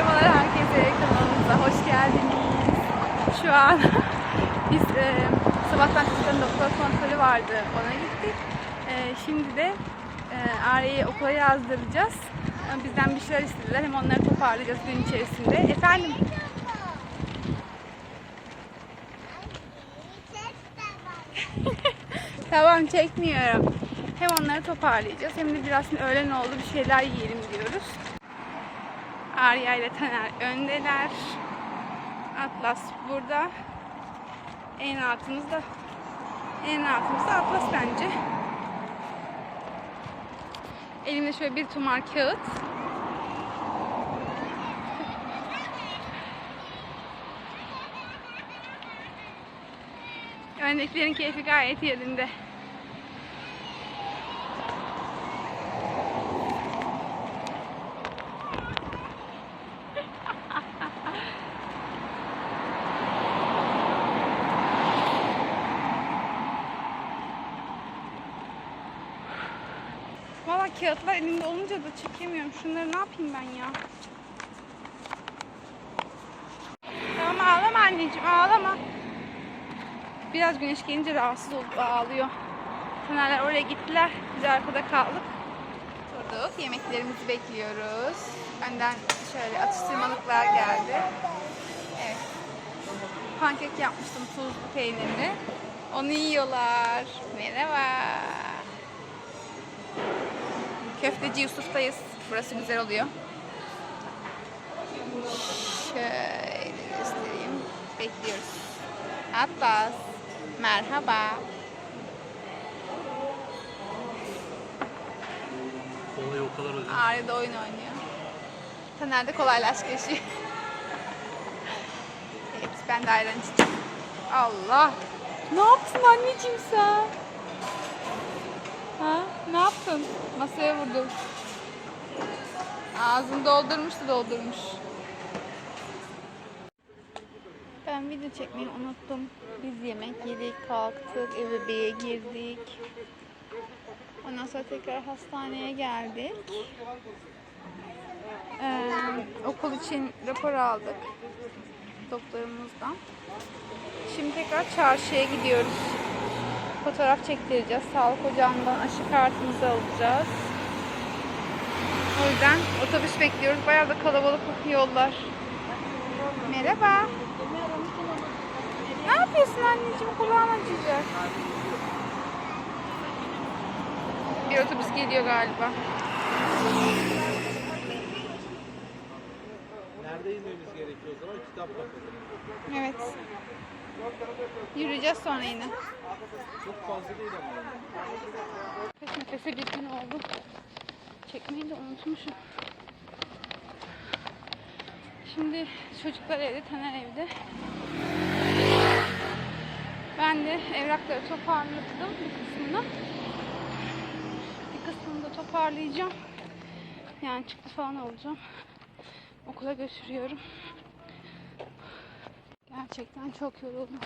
Merhabalar herkese kanalımıza hoş geldiniz. Şu an biz e, sabahtan çocukların doktor kontrolü vardı ona gittik. E, şimdi de e, Arya'yı okula yazdıracağız. E, Bizden bir şeyler istediler hem onları toparlayacağız gün içerisinde. Efendim tamam çekmiyorum. Hem onları toparlayacağız hem de biraz öğlen oldu bir şeyler yiyelim diyoruz. Arya ile Taner öndeler. Atlas burada. En altımızda en altımızda Atlas bence. Elimde şöyle bir tumar kağıt. Öndekilerin keyfi gayet yerinde. Valla kağıtlar elimde olunca da çekemiyorum. Şunları ne yapayım ben ya? Tamam ağlama anneciğim ağlama. Biraz güneş gelince rahatsız olup ağlıyor. Tanerler oraya gittiler. Biz arkada kaldık. Durduk. Yemeklerimizi bekliyoruz. Önden şöyle atıştırmalıklar geldi. Evet. Pankek yapmıştım tuzlu peynirli. Onu yiyorlar. Merhaba. Köfteci Yusuf'tayız. Burası güzel oluyor. Şöyle göstereyim. Bekliyoruz. Atlas. Merhaba. Olayı o kadar özel. Ağrı'da oyun oynuyor. Taner de kolaylaş geçiyor. evet ben de ayran içeceğim. Allah. Ne yaptın anneciğim sen? Ha? Ne yaptın? Masaya vurdun. Ağzını doldurmuş da doldurmuş. Ben video çekmeyi unuttum. Biz yemek yedik, kalktık, eve bebeğe girdik. Ondan sonra tekrar hastaneye geldik. Ee, okul için rapor aldık doktorumuzdan. Şimdi tekrar çarşıya gidiyoruz. Fotoğraf çektireceğiz. Sağlık ocağından aşı kartımızı alacağız. O yüzden otobüs bekliyoruz. Bayağı da kalabalık yollar. Merhaba. Ne yapıyorsun anneciğim? Kulağın acıyacak. Bir otobüs geliyor galiba. Nerede inmemiz gerekiyor o zaman? Kitap kafede. Evet. Yürüyeceğiz sonra yine. Çok fazla değil ama. Kaç nefese bir gün oldu. Çekmeyi de unutmuşum. Şimdi çocuklar evde, Taner evde. Ben de evrakları toparladım bir kısmını. Bir kısmını da toparlayacağım. Yani çıktı falan alacağım. Okula götürüyorum. Gerçekten çok yoruldum.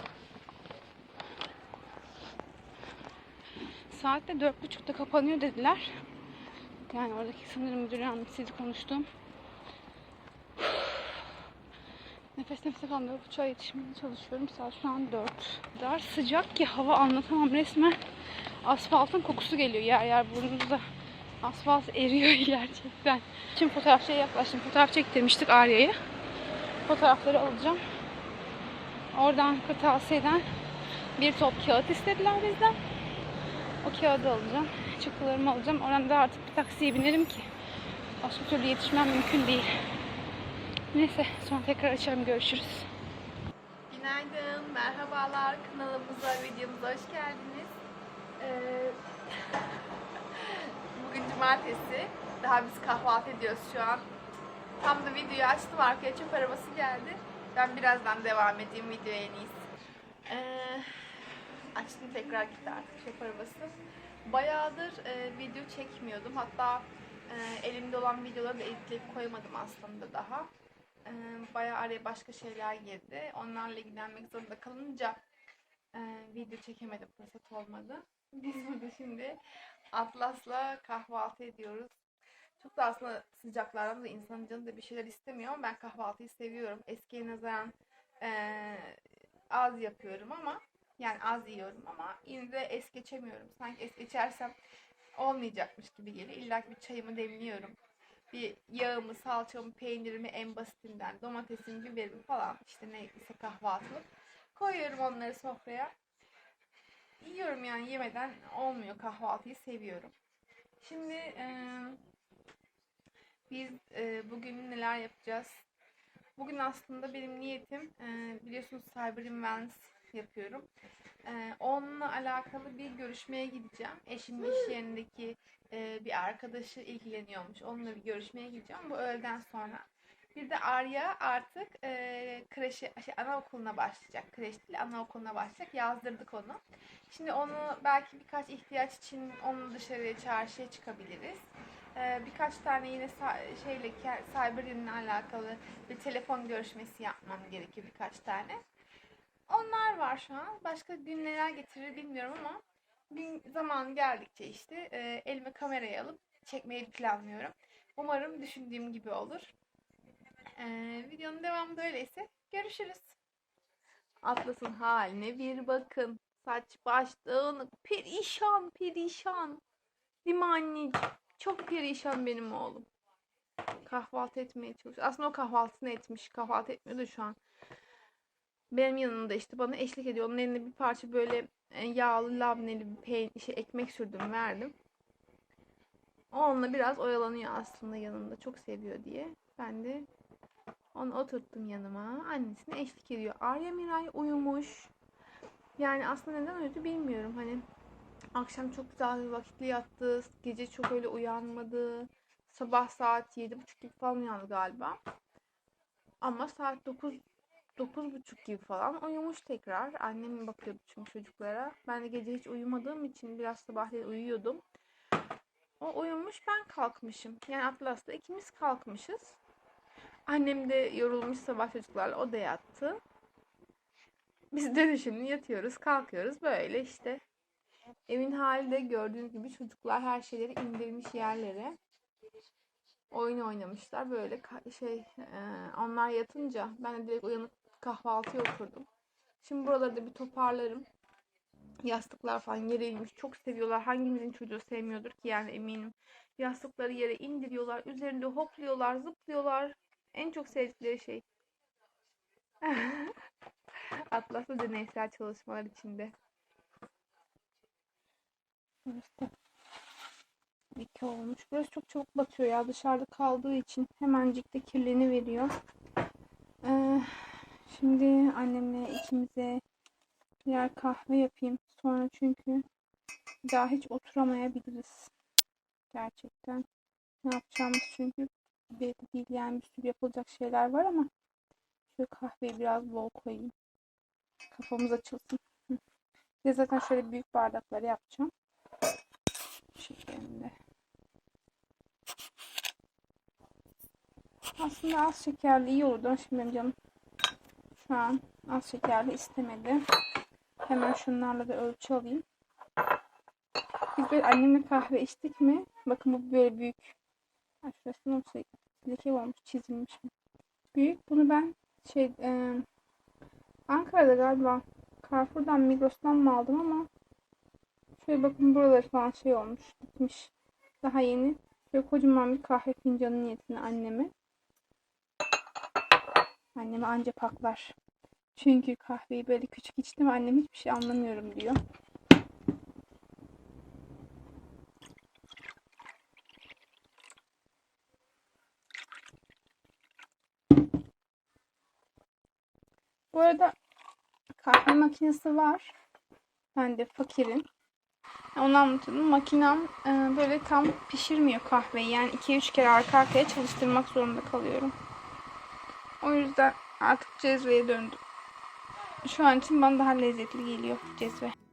Saatte dört buçukta kapanıyor dediler. Yani oradaki sanırım müdür yardımcısıyla konuştum. Nefes nefese kaldım. Dört buçuğa yetişmeye çalışıyorum. Saat şu an dört. O sıcak ki hava anlatamam. Resmen asfaltın kokusu geliyor yer yer burnunuzda. Asfalt eriyor gerçekten. Şimdi fotoğrafçıya yaklaştım. Fotoğraf çektirmiştik Arya'yı. Fotoğrafları alacağım. Oradan kırtasiyeden bir top kağıt istediler bizden. O kağıdı alacağım. Çıktılarımı alacağım. Oradan da artık bir taksiye binerim ki. Başka türlü yetişmem mümkün değil. Neyse sonra tekrar açarım. Görüşürüz. Günaydın. Merhabalar. Kanalımıza, videomuza hoş geldiniz. Ee, cumartesi. Daha biz kahvaltı ediyoruz şu an. Tam da videoyu açtım. Arkaya çöp arabası geldi. Ben birazdan devam edeyim videoya en iyisi. Ee, açtım tekrar gitti artık çöp arabası. Bayağıdır e, video çekmiyordum. Hatta e, elimde olan videoları da editleyip koymadım aslında daha. E, bayağı araya başka şeyler girdi. Onlarla ilgilenmek zorunda kalınca e, video çekemedim. Fırsat olmadı. Biz burada şimdi Atlas'la kahvaltı ediyoruz. Çok da aslında sıcaklardan da insanın canı da bir şeyler istemiyor ben kahvaltıyı seviyorum. Eskiye nazaran eee, az yapıyorum ama yani az yiyorum ama yine de es geçemiyorum. Sanki es geçersem olmayacakmış gibi geliyor. İlla bir çayımı demliyorum. Bir yağımı, salçamı, peynirimi en basitinden, domatesimi, biberimi falan işte neyse kahvaltılık. Koyuyorum onları sofraya. Yiyorum yani yemeden olmuyor kahvaltıyı seviyorum. Şimdi eee, biz eee, bugün neler yapacağız? Bugün aslında benim niyetim eee, biliyorsunuz Cyber Events yapıyorum. Eee, onunla alakalı bir görüşmeye gideceğim. Eşimin iş yerindeki eee, bir arkadaşı ilgileniyormuş. Onunla bir görüşmeye gideceğim. Bu öğleden sonra. Bir de Arya artık eee kreşe, şey, anaokuluna başlayacak. Kreş değil anaokuluna başlayacak. Yazdırdık onu. Şimdi onu belki birkaç ihtiyaç için onu dışarıya çarşıya çıkabiliriz. Ee, birkaç tane yine şeyle Cyber'inle alakalı bir telefon görüşmesi yapmam gerekiyor birkaç tane. Onlar var şu an. Başka gün neler getirir bilmiyorum ama bir zaman geldikçe işte e, elime kamerayı alıp çekmeyi planlıyorum. Umarım düşündüğüm gibi olur. Ee, videonun devamı da öyleyse görüşürüz. Atlas'ın haline bir bakın. Saç baş dağınık. Perişan perişan. Değil mi anneciğim? Çok perişan benim oğlum. Kahvaltı etmeye çalışıyor. Aslında o kahvaltısını etmiş. Kahvaltı etmiyordu şu an. Benim yanımda işte bana eşlik ediyor. Onun eline bir parça böyle e, yağlı labneli bir peyn şey, ekmek sürdüm verdim. Onunla biraz oyalanıyor aslında yanımda. Çok seviyor diye. Ben de onu oturttum yanıma. Annesine eşlik ediyor. Arya Miray uyumuş. Yani aslında neden uyudu bilmiyorum. Hani akşam çok güzel bir vakitli yattı. Gece çok öyle uyanmadı. Sabah saat yedi buçuk gibi falan uyandı galiba. Ama saat dokuz dokuz buçuk gibi falan uyumuş tekrar. Annem bakıyordu çünkü çocuklara. Ben de gece hiç uyumadığım için biraz sabahleyin uyuyordum. O uyumuş ben kalkmışım. Yani Atlas'ta ikimiz kalkmışız. Annem de yorulmuş sabah çocuklarla o da yattı. Biz de şimdi yatıyoruz, kalkıyoruz böyle işte. Evin hali de gördüğünüz gibi çocuklar her şeyleri indirmiş yerlere. Oyun oynamışlar böyle şey e, onlar yatınca ben de direkt uyanıp kahvaltıya oturdum. Şimdi buraları da bir toparlarım. Yastıklar falan yere inmiş. Çok seviyorlar. Hangimizin çocuğu sevmiyordur ki yani eminim. Yastıkları yere indiriyorlar. Üzerinde hopluyorlar, zıplıyorlar. En çok sevdikleri şey. Atlas'ta deneysel çalışmalar içinde. Da iki olmuş. Burası çok çabuk batıyor ya. Dışarıda kaldığı için hemencik de kirleniveriyor. Ee, şimdi annemle ikimize birer kahve yapayım. Sonra çünkü daha hiç oturamayabiliriz. Gerçekten. Ne yapacağımız çünkü belli değil. Yani bir sürü yapılacak şeyler var ama şu kahveyi biraz bol koyayım. Kafamız açılsın. Bir zaten şöyle büyük bardakları yapacağım. Bu şeklinde. Aslında az şekerli iyi olurdu. Şimdi benim canım şu an az şekerli istemedi. Hemen şunlarla da ölçü alayım. Biz böyle annemle kahve içtik mi? Bakın bu böyle büyük. Ha, şurası nasıl leke olmuş çizilmiş mi? Büyük. Bunu ben şey e, Ankara'da galiba Carrefour'dan Migros'tan mı aldım ama şöyle bakın buraları falan şey olmuş gitmiş. Daha yeni. Şöyle kocaman bir kahve fincanı niyetine anneme. Anneme anca paklar. Çünkü kahveyi böyle küçük içtim annem hiçbir şey anlamıyorum diyor. Bu arada kahve makinesi var. Ben de fakirin. Onu anlatıyordum. Makinem e, böyle tam pişirmiyor kahveyi. Yani 2-3 kere arka arkaya çalıştırmak zorunda kalıyorum. O yüzden artık cezveye döndüm. Şu an için bana daha lezzetli geliyor cezve.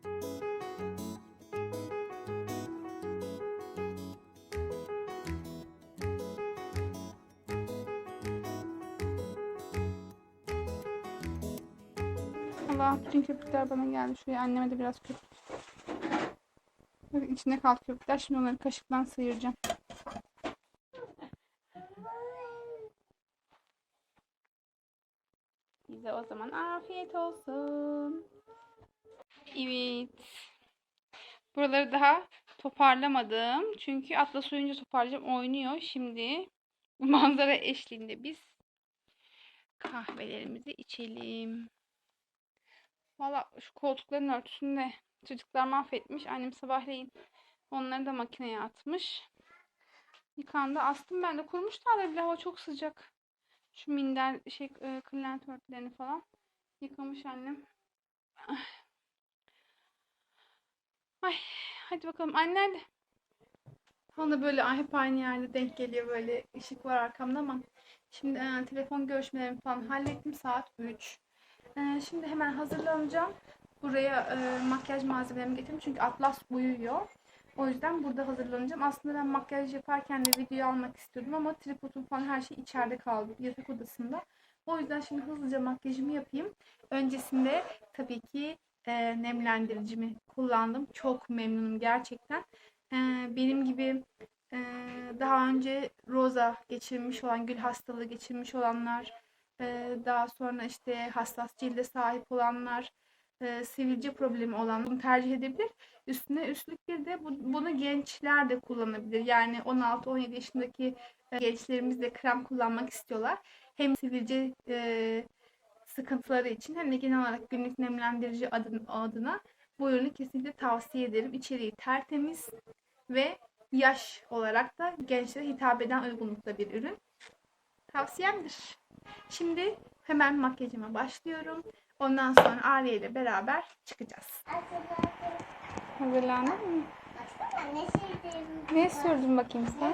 Bütün köpükler bana geldi. Şuraya anneme de biraz köpük. Böyle içinde kaldı köpükler. Şimdi onları kaşıktan sıyıracağım. Bize o zaman afiyet olsun. Evet. Buraları daha toparlamadım. Çünkü Atlas oyunca toparlayacağım. Oynuyor şimdi. Manzara eşliğinde biz kahvelerimizi içelim. Valla şu koltukların örtüsünü de çocuklar mahvetmiş. Annem sabahleyin onları da makineye atmış. Yıkandı. Astım ben de kurumuşlar bile hava çok sıcak. Şu minder şey e, kırlent örtülerini falan yıkamış annem. Ay hadi bakalım anne hadi. Bana böyle hep aynı yerde denk geliyor böyle ışık var arkamda ama şimdi e, telefon görüşmelerimi falan hallettim saat 3. E, şimdi hemen hazırlanacağım. Buraya e, makyaj malzemelerimi getirdim çünkü Atlas uyuyor. O yüzden burada hazırlanacağım. Aslında ben makyaj yaparken de video almak istiyordum ama tripodum falan her şey içeride kaldı yatak odasında. O yüzden şimdi hızlıca makyajımı yapayım. Öncesinde tabii ki e, nemlendiricimi kullandım. Çok memnunum gerçekten. E, benim gibi e, daha önce roza geçirmiş olan, gül hastalığı geçirmiş olanlar, e, daha sonra işte hassas cilde sahip olanlar, e, sivilce problemi olan bunu tercih edebilir. Üstüne üstlük bir de bu- bunu gençler de kullanabilir. Yani 16-17 yaşındaki e, gençlerimiz de krem kullanmak istiyorlar. Hem sivilce e, sıkıntıları için hem de genel olarak günlük nemlendirici adın- adına bu ürünü kesinlikle tavsiye ederim. İçeriği tertemiz ve yaş olarak da gençlere hitap eden uygunlukta bir ürün. Tavsiyemdir. Şimdi hemen makyajıma başlıyorum. Ondan sonra Arya ile beraber çıkacağız. Hazırlandın mı? Ne sürdüm. Ne sürdün bakayım sen?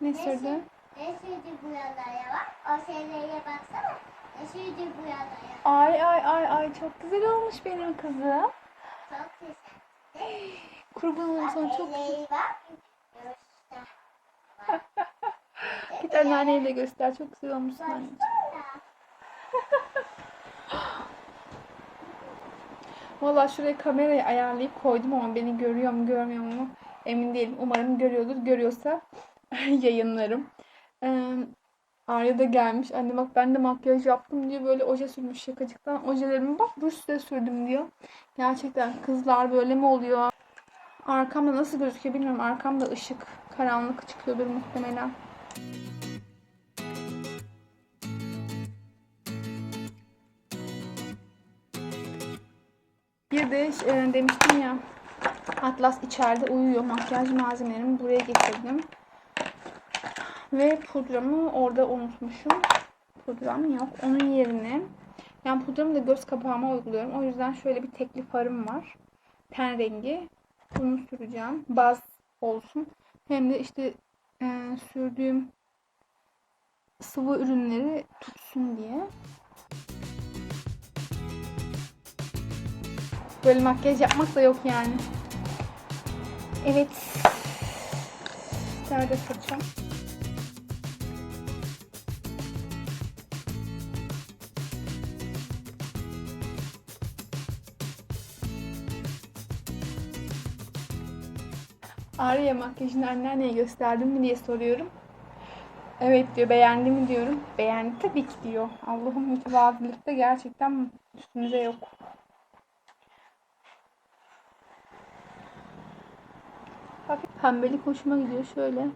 Ne sürdün? Ne sürdü bu yalara bak. O şeylere baksana. Ne sürdü bu yalara. Ay ay ay ay çok güzel olmuş benim kızım. Çok güzel. Kurban olayım sana çok güzel. Bak. Git anneanneye de göster. Çok güzel olmuşsun anneciğim. Valla şuraya kamerayı ayarlayıp koydum ama beni görüyor mu görmüyor mu emin değilim. Umarım görüyordur. Görüyorsa yayınlarım. Ee, Arya da gelmiş. Anne bak ben de makyaj yaptım diyor. Böyle oje sürmüş şakacıktan. Ojelerimi bak ruj de sürdüm diyor. Gerçekten kızlar böyle mi oluyor? Arkamda nasıl gözüküyor bilmiyorum. Arkamda ışık karanlık çıkıyordur muhtemelen. Bir de e, demiştim ya Atlas içeride uyuyor. Makyaj malzemelerimi buraya getirdim. Ve pudramı orada unutmuşum. Pudram yok. Onun yerine yani pudramı da göz kapağıma uyguluyorum. O yüzden şöyle bir tekli farım var. Ten rengi. Bunu süreceğim. Baz olsun. Hem de işte e, sürdüğüm sıvı ürünleri tutsun diye. Böyle makyaj yapmak da yok yani. Evet. Nerede fırçam? Arya makyajını anneanneye gösterdim mi diye soruyorum. Evet diyor beğendi mi diyorum. Beğendi tabii ki diyor. Allah'ım mütevazılıkta gerçekten üstümüze yok. Hafif pembelik hoşuma gidiyor şöyle.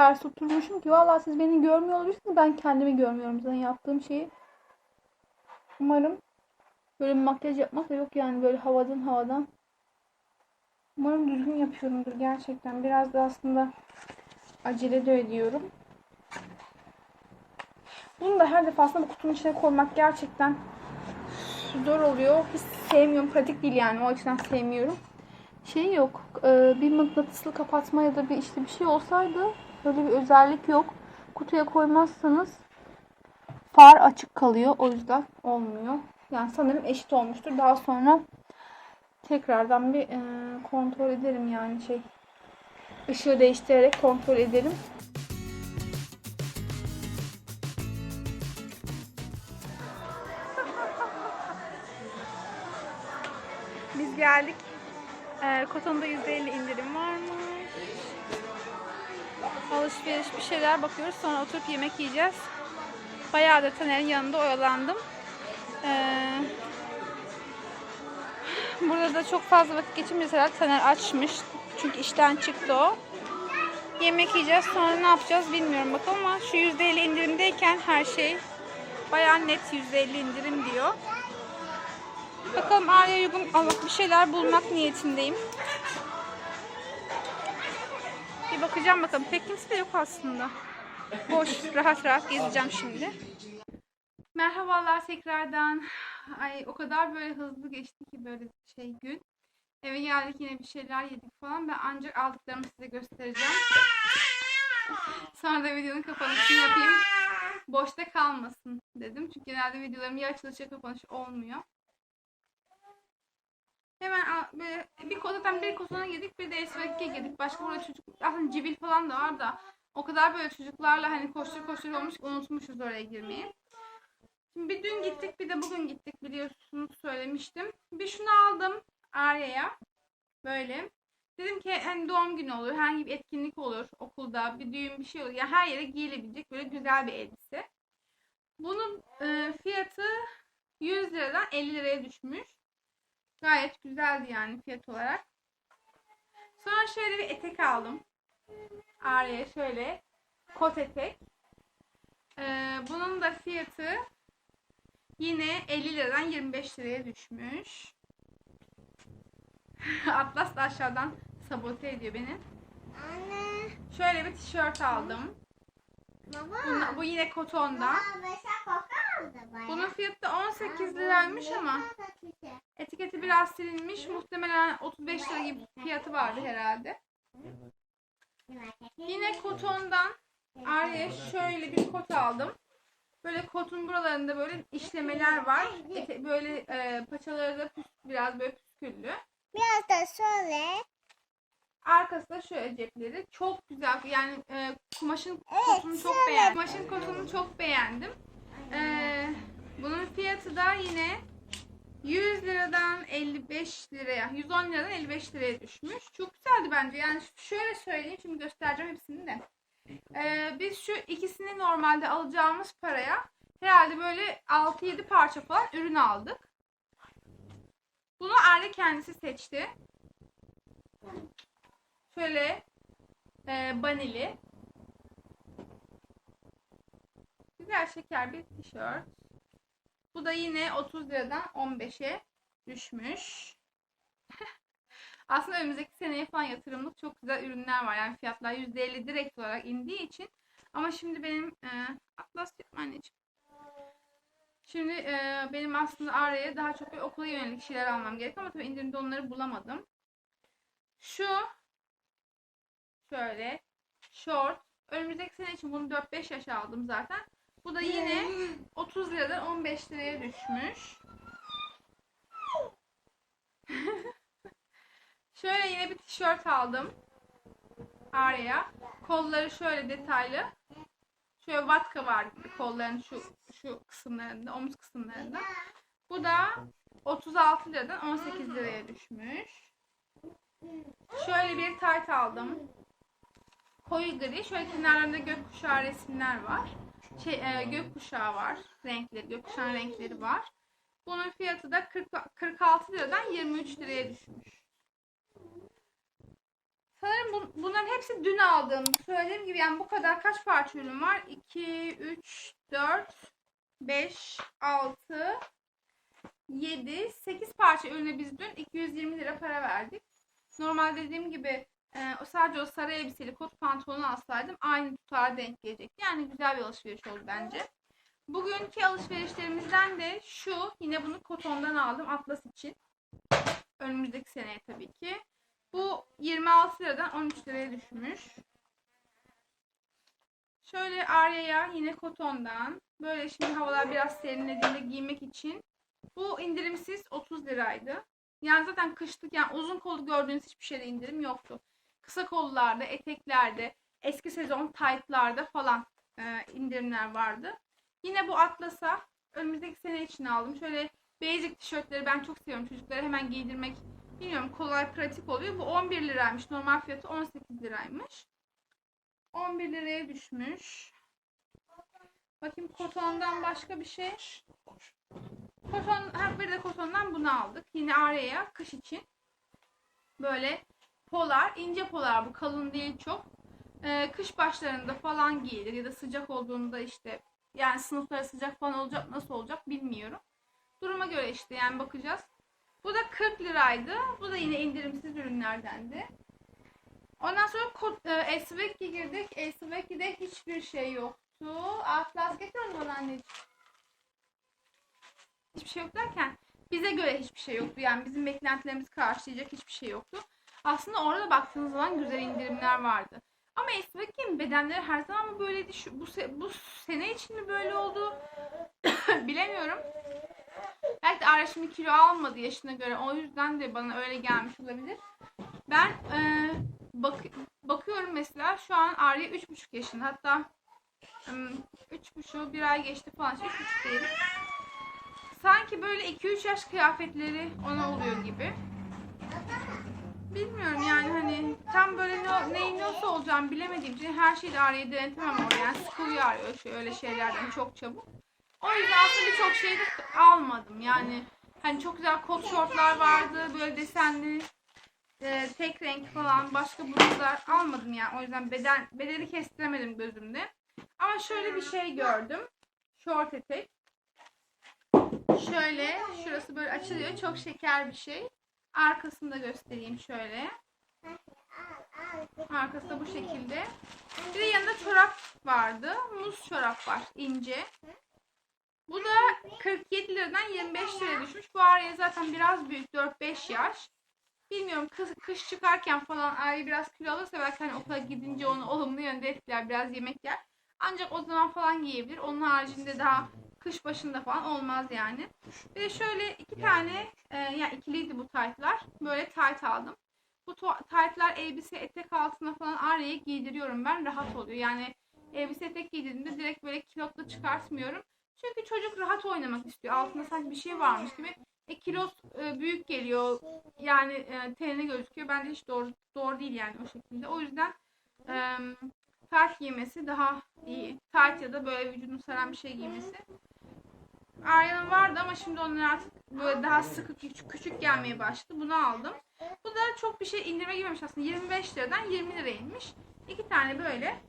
Ters oturmuşum ki vallahi siz beni görmüyor olabilirsiniz. Ben kendimi görmüyorum zaten yaptığım şeyi. Umarım böyle bir makyaj yapmak da yok yani böyle havadan havadan. Umarım düzgün yapıyorumdur gerçekten. Biraz da aslında acele de ediyorum. Bunu da her defasında bu kutunun içine koymak gerçekten zor oluyor. Hiç sevmiyorum. Pratik değil yani. O açıdan sevmiyorum. Şey yok. e, Bir mıknatıslı kapatma ya da bir işte bir şey olsaydı böyle bir özellik yok. Kutuya koymazsanız far açık kalıyor. O yüzden olmuyor. Yani sanırım eşit olmuştur. Daha sonra tekrardan bir e, kontrol ederim yani şey. ışığı değiştirerek kontrol ederim. Biz Geldik. Ee, Koton'da %50 indirim varmış. Alışveriş bir şeyler bakıyoruz. Sonra oturup yemek yiyeceğiz. Bayağı da Taner'in yanında oyalandım. Ee, burada da çok fazla vakit geçirmeyeceğiz. Taner açmış. Çünkü işten çıktı o. Yemek yiyeceğiz. Sonra ne yapacağız bilmiyorum bakalım ama şu %50 indirimdeyken her şey bayağı net %50 indirim diyor. Bakalım Arya'ya uygun alıp bir şeyler bulmak niyetindeyim. Bakacağım bakalım. Pek kimse de yok aslında. Boş, rahat rahat gezeceğim şimdi. Merhabalar tekrardan. Ay o kadar böyle hızlı geçti ki böyle şey gün. Eve geldik yine bir şeyler yedik falan. Ben ancak aldıklarımı size göstereceğim. Sonra da videonun kapanışını yapayım. Boşta kalmasın dedim. Çünkü genelde videolarım ya açılış ya kapanış olmuyor. Hemen böyle bir kotadan bir kotona girdik bir de Esvek'e girdik. Başka burada çocuk aslında cibil falan da var da o kadar böyle çocuklarla hani koştur koştur olmuş ki unutmuşuz oraya girmeyi. Şimdi bir dün gittik bir de bugün gittik biliyorsunuz söylemiştim. Bir şunu aldım Arya'ya. Böyle. Dedim ki hani doğum günü olur, herhangi bir etkinlik olur okulda, bir düğün bir şey olur. Yani her yere giyilebilecek böyle güzel bir elbise. Bunun e, fiyatı 100 liradan 50 liraya düşmüş. Gayet güzeldi yani fiyat olarak. Sonra şöyle bir etek aldım. Arya'ya şöyle kot etek. Ee, bunun da fiyatı yine 50 liradan 25 liraya düşmüş. Atlas da aşağıdan sabote ediyor beni. Anne. Şöyle bir tişört aldım. Baba. Bunla- bu yine kotonda. Bayağı. Bunun fiyatı da 18 liraymış ama etiketi biraz silinmiş. Muhtemelen 35 lira gibi fiyatı vardı herhalde. Yine kotondan Arya'ya şöyle bir kot aldım. Böyle kotun buralarında böyle işlemeler var. Ete- böyle e, paçaları da püs- biraz böyle püsküllü. Biraz da şöyle. Arkası da şöyle cepleri. Çok güzel. Yani e, kumaşın Evet, kotunu çok beğendim. Kumaşın kotunu çok beğendim. E, bunun fiyatı da yine 100 liradan 55 liraya, 110 liradan 55 liraya düşmüş. Çok güzeldi bence. Yani şöyle söyleyeyim, şimdi göstereceğim hepsini de. E, biz şu ikisini normalde alacağımız paraya herhalde böyle 6-7 parça falan ürün aldık. Bunu Arda kendisi seçti. Şöyle e, banili. Güzel şeker bir tişört. Bu da yine 30 liradan 15'e düşmüş. Aslında önümüzdeki seneye falan yatırımlık çok güzel ürünler var. Yani fiyatlar %50 direkt olarak indiği için. Ama şimdi benim e, Atlas anneciğim. Şimdi e, benim aslında araya daha çok bir okula yönelik şeyler almam gerek ama tabii indirimde onları bulamadım. Şu şöyle short. Önümüzdeki sene için bunu 4-5 yaş aldım zaten. Bu da yine 30 liradan 15 liraya düşmüş. şöyle yine bir tişört aldım. Arya'ya. Kolları şöyle detaylı. Şöyle vatka var kolların şu şu kısımlarında, omuz kısımlarında. Bu da 36 liradan 18 liraya düşmüş. Şöyle bir tayt aldım. Koyu gri. Şöyle kenarlarında gökkuşağı resimler var. Şey, e, gökkuşağı var. Renkleri, gökkuşağı renkleri var. Bunun fiyatı da 40, 46 liradan 23 liraya düşmüş. Sanırım bu- bunların hepsi dün aldığım. Söylediğim gibi yani bu kadar kaç parça ürün var? 2, 3, 4, 5, 6, 7, 8 parça ürüne biz dün 220 lira para verdik. Normal dediğim gibi e, o sadece o sarı elbiseli kot pantolonu alsaydım aynı tutara denk gelecekti. Yani güzel bir alışveriş oldu bence. Bugünkü alışverişlerimizden de şu. Yine bunu kotondan aldım Atlas için. Önümüzdeki seneye tabii ki. Bu 26 liradan 13 liraya düşmüş. Şöyle Arya'ya yine kotondan. Böyle şimdi havalar biraz serinlediğinde giymek için. Bu indirimsiz 30 liraydı. Yani zaten kışlık yani uzun kollu gördüğünüz hiçbir şeyde indirim yoktu. Kısa kollarda, eteklerde, eski sezon taytlarda falan e, indirimler vardı. Yine bu Atlas'a önümüzdeki sene için aldım. Şöyle basic tişörtleri ben çok seviyorum. Çocuklara hemen giydirmek Bilmiyorum kolay pratik oluyor. Bu 11 liraymış. Normal fiyatı 18 liraymış. 11 liraya düşmüş. Bakayım kotondan başka bir şey. Koton, ha bir de kotondan bunu aldık. Yine araya kış için. Böyle polar, ince polar bu kalın değil çok. Ee, kış başlarında falan giyilir ya da sıcak olduğunda işte yani sınıflara sıcak falan olacak nasıl olacak bilmiyorum. Duruma göre işte yani bakacağız. Bu da 40 liraydı. Bu da yine indirimsiz ürünlerdendi. Ondan sonra ko- e, Esvek'e girdik. Esvek'de hiçbir şey yoktu. Atlas getir onu anneciğim. Hiçbir şey yok derken bize göre hiçbir şey yoktu. Yani bizim beklentilerimizi karşılayacak hiçbir şey yoktu. Aslında orada baktığınız zaman güzel indirimler vardı. Ama Esvek'in bedenleri her zaman mı böyleydi? Şu, bu, se- bu sene için mi böyle oldu? Bilemiyorum. Belki de Arya şimdi kilo almadı yaşına göre. O yüzden de bana öyle gelmiş olabilir. Ben e, bak, bakıyorum mesela şu an Arya 3,5 yaşında. Hatta ım, 3,5 bir ay geçti falan. 3,5 değil. Sanki böyle 2-3 yaş kıyafetleri ona oluyor gibi. Bilmiyorum yani hani tam böyle ne, neyin nasıl olacağını bilemediğim için her şeyi de Arya'yı denetemem oraya. Yani sıkılıyor Arya şey, öyle şeylerden çok çabuk. O yüzden aslında birçok şeyi de almadım. Yani hani çok güzel kot şortlar vardı. Böyle desenli e, tek renk falan başka bluzlar almadım yani. O yüzden beden bedeni kestiremedim gözümde. Ama şöyle bir şey gördüm. Şort etek. Şöyle şurası böyle açılıyor. Çok şeker bir şey. Arkasını da göstereyim şöyle. Arkası da bu şekilde. Bir de yanında çorap vardı. Muz çorap var ince. Bu da 47 liradan 25 liraya düşmüş. Bu araya zaten biraz büyük 4-5 yaş. Bilmiyorum kış, kış çıkarken falan Arya biraz kilo alırsa belki hani okula gidince onu olumlu yönde etkiler. Biraz yemek yer. Ancak o zaman falan giyebilir. Onun haricinde daha kış başında falan olmaz yani. Bir de şöyle iki tane e, yani ikiliydi bu taytlar. Böyle tayt aldım. Bu taytlar elbise etek altına falan Arya'ya giydiriyorum ben. Rahat oluyor. Yani elbise etek giydirdiğimde direkt böyle kilotla çıkartmıyorum. Çünkü çocuk rahat oynamak istiyor. Altında sanki bir şey varmış gibi. E kilos e, büyük geliyor. Yani e, tenine gözüküyor. Bence hiç doğru doğru değil yani o şekilde. O yüzden e, tayt giymesi daha iyi. Tayt ya da böyle vücudunu saran bir şey giymesi. Arya'nın vardı ama şimdi onlar artık böyle daha sıkı küçük, küçük gelmeye başladı. Bunu aldım. Bu da çok bir şey indirime girmemiş aslında. 25 liradan 20 liraya inmiş. İki tane böyle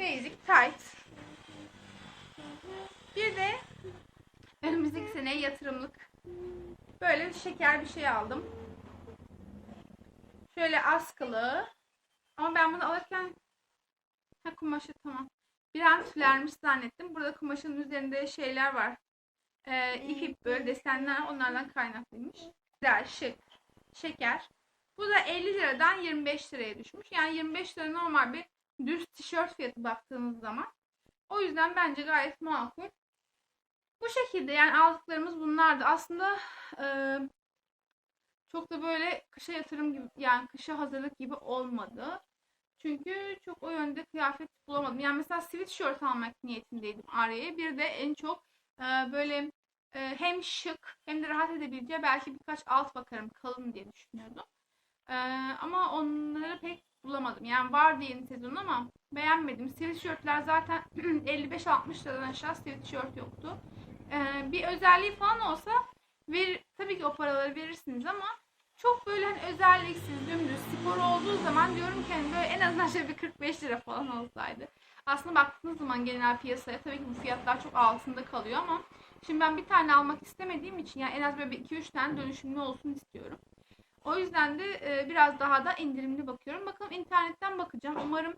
basic tight. Bir de önümüzdeki seneye yatırımlık böyle şeker bir şey aldım. Şöyle askılı. Ama ben bunu alırken ha kumaşı tamam. Bir an tülermiş zannettim. Burada kumaşın üzerinde şeyler var. Ee, ip ip böyle desenler onlardan kaynaklıymış. Güzel, şık, şeker. Bu da 50 liradan 25 liraya düşmüş. Yani 25 lira normal bir düz tişört fiyatı baktığınız zaman. O yüzden bence gayet makul. Bu şekilde yani aldıklarımız bunlardı. Aslında e, çok da böyle kışa yatırım gibi yani kışa hazırlık gibi olmadı. Çünkü çok o yönde kıyafet bulamadım. Yani mesela sweatshirt almak niyetindeydim Arya'ya. Bir de en çok e, böyle e, hem şık hem de rahat edebileceği belki birkaç alt bakarım kalın diye düşünüyordum. E, ama onları pek bulamadım. Yani vardı yeni sezon ama beğenmedim. Sweatshirtler zaten 55-60 liradan aşağı sweatshirt yoktu. E, bir özelliği falan olsa ver, tabii ki o paraları verirsiniz ama çok böyle hani özelliksiz, dümdüz, spor olduğu zaman diyorum ki hani böyle en azından şöyle bir 45 lira falan olsaydı. Aslında baktığınız zaman genel piyasaya tabii ki bu fiyatlar çok altında kalıyor ama şimdi ben bir tane almak istemediğim için yani en az böyle 2-3 tane dönüşümlü olsun istiyorum. O yüzden de e, biraz daha da indirimli bakıyorum. Bakalım internetten bakacağım. Umarım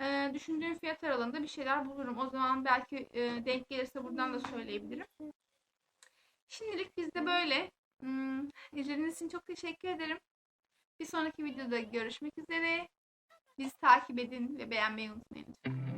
e, düşündüğüm fiyat aralığında bir şeyler bulurum. O zaman belki e, denk gelirse buradan da söyleyebilirim. Şimdilik bizde böyle. Hmm, izlediğiniz için çok teşekkür ederim. Bir sonraki videoda görüşmek üzere. Bizi takip edin ve beğenmeyi unutmayın.